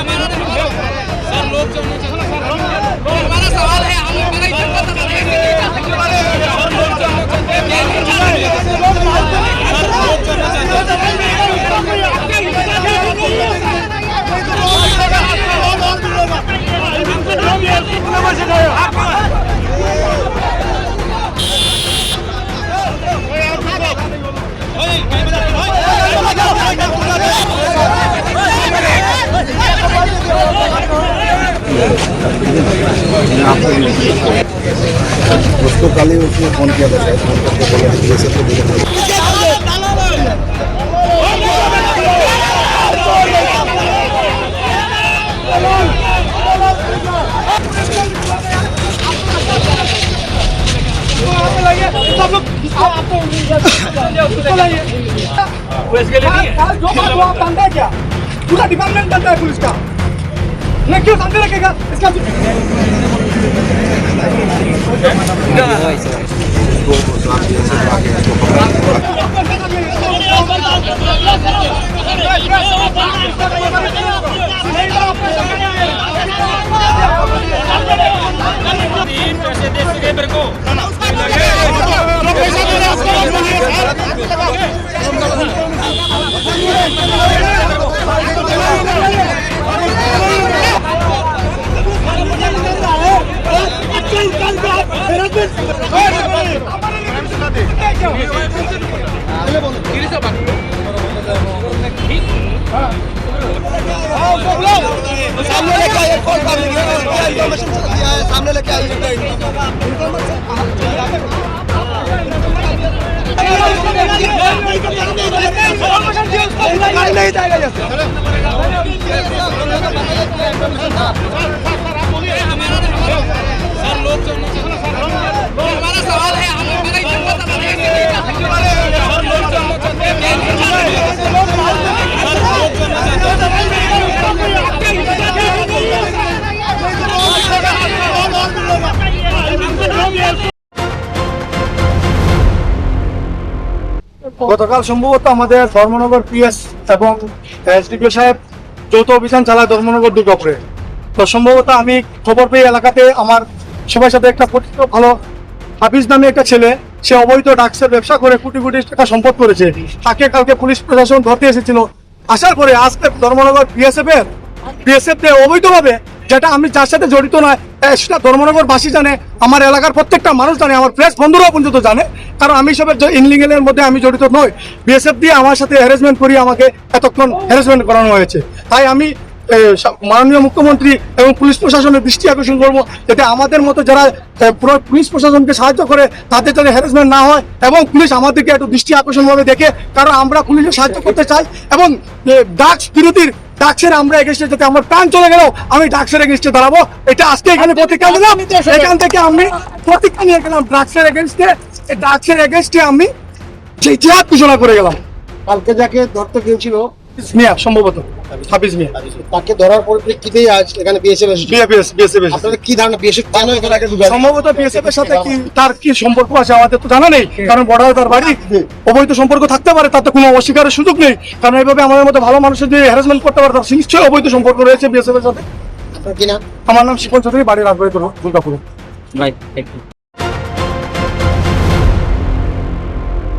আমার उसको कल ही उसने फ़ोन किया था तो हैं डिपार्टमेंट बनता है पुलिस का मैं क्यों सामने रखेगा इसका Enggak. Enggak. सामने लेके आइए कौन सामने इन्फॉर्मेशन दिया है सामने लेके आइए नहीं जाएगा जैसे গতকাল সম্ভবত আমাদের ধর্মনগর পিএস এবং এসডিপিও সাহেব যৌথ অভিযান চালায় ধর্মনগর দুর্গাপুরে। তো সম্ভবত আমি খবর পেয়ে এলাকাতে আমার সবার সাথে একটা পরিচিত, ভালো হাফিজ নামে একটা ছেলে, সে অবৈধ ড্রাগসের ব্যবসা করে কোটি কোটি টাকা সম্পদ করেছে। তাকে কালকে পুলিশ প্রশাসন ধরতে এসেছিল। আসার পরে আজকে ধর্মনগর বিএসএফ এর বিএসএফ অবৈধভাবে যেটা আমি যার সাথে জড়িত নয় সেটা ধর্মনগর বাসী জানে, আমার এলাকার প্রত্যেকটা মানুষ জানে, আমার প্রেস বন্ধুরাও পর্যন্ত জানে। কারণ আমি সবের ইনলিগেলের মধ্যে আমি জড়িত নই। বিএসএফ দিয়ে আমার সাথে হ্যারাসমেন্ট করি আমাকে এতক্ষণ হ্যারাসমেন্ট করানো হয়েছে। তাই আমি মাননীয় মুখ্যমন্ত্রী এবং পুলিশ প্রশাসনের দৃষ্টি আকর্ষণ করব, যাতে আমাদের মতো যারা পুলিশ প্রশাসনকে সাহায্য করে, তাদের যাতে হ্যারাসমেন্ট না হয় এবং পুলিশ আমাদেরকে একটু দৃষ্টি আকর্ষণভাবে দেখে, কারণ আমরা পুলিশের সাহায্য করতে চাই এবং ডাক্স বিরোধীর ডাক্সের আমরা এগেস্টে যাতে আমার প্রাণ চলে গেল আমি ডাকসের এগেস্টে দাঁড়াবো। এটা আজকে এখানে প্রতিজ্ঞা নিলাম। এখান থেকে আমি প্রতিজ্ঞা নিয়ে গেলাম ড্রাগসের এগেনস্টে ডাকসের এগেনস্টে আমি সেই জিহাদ ঘোষণা করে গেলাম। কালকে যাকে ধরতে গিয়েছিল মিয়া সম্ভবত। হাফিজ মিয়া। তাকে ধরার পরিপ্রেক্ষিতেই আজ এখানে বিএসএফ এসেছে বিএসএফ আপনাদের কি ধারণা বিএসএফ কেন এখানে আগে সম্ভবত বিএসএফ এর সাথে কি তার কি সম্পর্ক আছে আমাদের তো জানা নেই কারণ বর্ডারে তার বাড়ি। অবৈধ সম্পর্ক থাকতে পারে তাতে কোনো অস্বীকারের সুযোগ নেই। কারণ এইভাবে আমাদের মতো ভালো মানুষের যে হ্যারাসমেন্ট করতে পারে তার নিশ্চয়ই অবৈধ সম্পর্ক রয়েছে বিএসএফ এর সাথে। আমার নাম শিপন চৌধুরী বাড়ি রাজবাড়ি দুর্গাপুর.